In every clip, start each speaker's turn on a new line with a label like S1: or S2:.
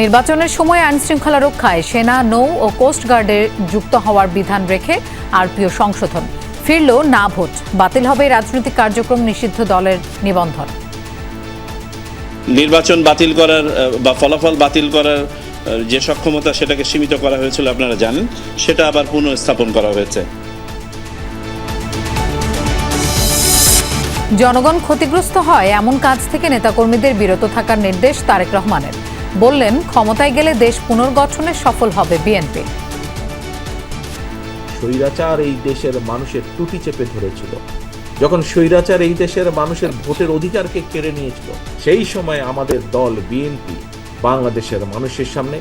S1: নির্বাচনের সময় আইন শৃঙ্খলা রক্ষায় সেনা নৌ ও কোস্ট গার্ডের যুক্ত হওয়ার বিধান রেখে আরপিও সংশোধন। ফিরল না ভোট বাতিল হবে রাজনৈতিক কার্যক্রম নিষিদ্ধ দলের নিবন্ধন।
S2: নির্বাচন বাতিল করার বা ফলাফল বাতিল করার যে সক্ষমতা সেটাকে সীমিত করা হয়েছিল আপনারা জানেন সেটা আবার পুনঃস্থাপন করা হয়েছে।
S1: জনগণ ক্ষতিগ্রস্ত হয় এমন কাজ থেকে নেতাকর্মীদের বিরত থাকার নির্দেশ তারেক রহমানের। বললেন ক্ষমতায় গেলে দেশ পুনর্গঠনে সফল হবে বিএনপি।
S3: স্বৈরাচার এই দেশের মানুষের টুটি চেপে ধরেছিল। যখন স্বৈরাচার এই দেশের মানুষের ভোটের অধিকারকে কেড়ে নিয়েছিল সেই সময় আমাদের দল বিএনপি বাংলাদেশের মানুষের সামনে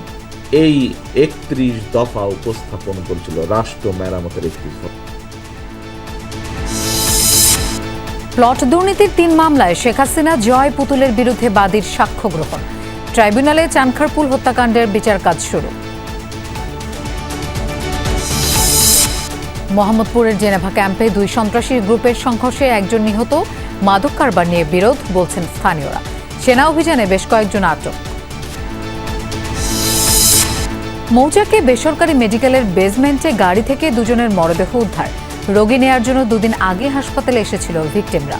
S3: এই একত্রিশ দফা উপস্থাপন করেছিল রাষ্ট্র মেরামতের একটি
S1: প্লট দুর্নীতির তিন মামলায় শেখ হাসিনা জয় পুতুলের বিরুদ্ধে বাদীর সাক্ষ্য গ্রহণ। ট্রাইব্যুনালে চানখারপুল হত্যাকাণ্ডের বিচার কাজ শুরু। মোহাম্মদপুরের জেনেভা ক্যাম্পে দুই সন্ত্রাসী গ্রুপের সংঘর্ষে একজন নিহত। মাদক কারবার নিয়ে বিরোধ, বলছেন স্থানীয়রা। সেনা অভিযানে বেশ কয়েকজন আটক। মৌচাকে বেসরকারি মেডিকেলের বেসমেন্টে গাড়ি থেকে দুজনের মরদেহ উদ্ধার। রোগী নেয়ার জন্য দুদিন আগে হাসপাতালে এসেছিল ভিকটিমরা।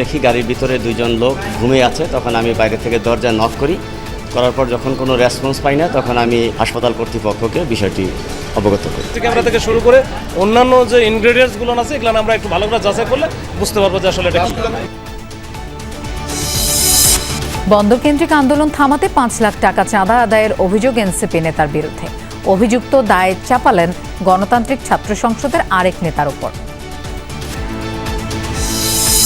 S4: দেখি গাড়ির ভিতরে দুইজন লোক ঘুমিয়ে আছে তখন আমি বাইরে থেকে দরজা নক করি। করার পর যখন কোনো রেসপন্স পাই না তখন আমি হাসপাতাল কর্তৃপক্ষকে বিষয়টি অবগত করি।
S5: ক্যামেরা থেকে শুরু করে অন্যান্য যে ইনগ্রেডিয়েন্টসগুলো আছে এগুলো আমরা একটু ভালো করে যাচাই করলে বুঝতে পারব যে আসলে এটা কি।
S1: বন্দর কেন্দ্রিক আন্দোলন থামাতে পাঁচ লাখ টাকা চাঁদা আদায়ের অভিযোগ এনসিপি নেতার বিরুদ্ধে। অভিযুক্ত দায় চাপালেন গণতান্ত্রিক ছাত্র সংসদের আরেক নেতার উপর।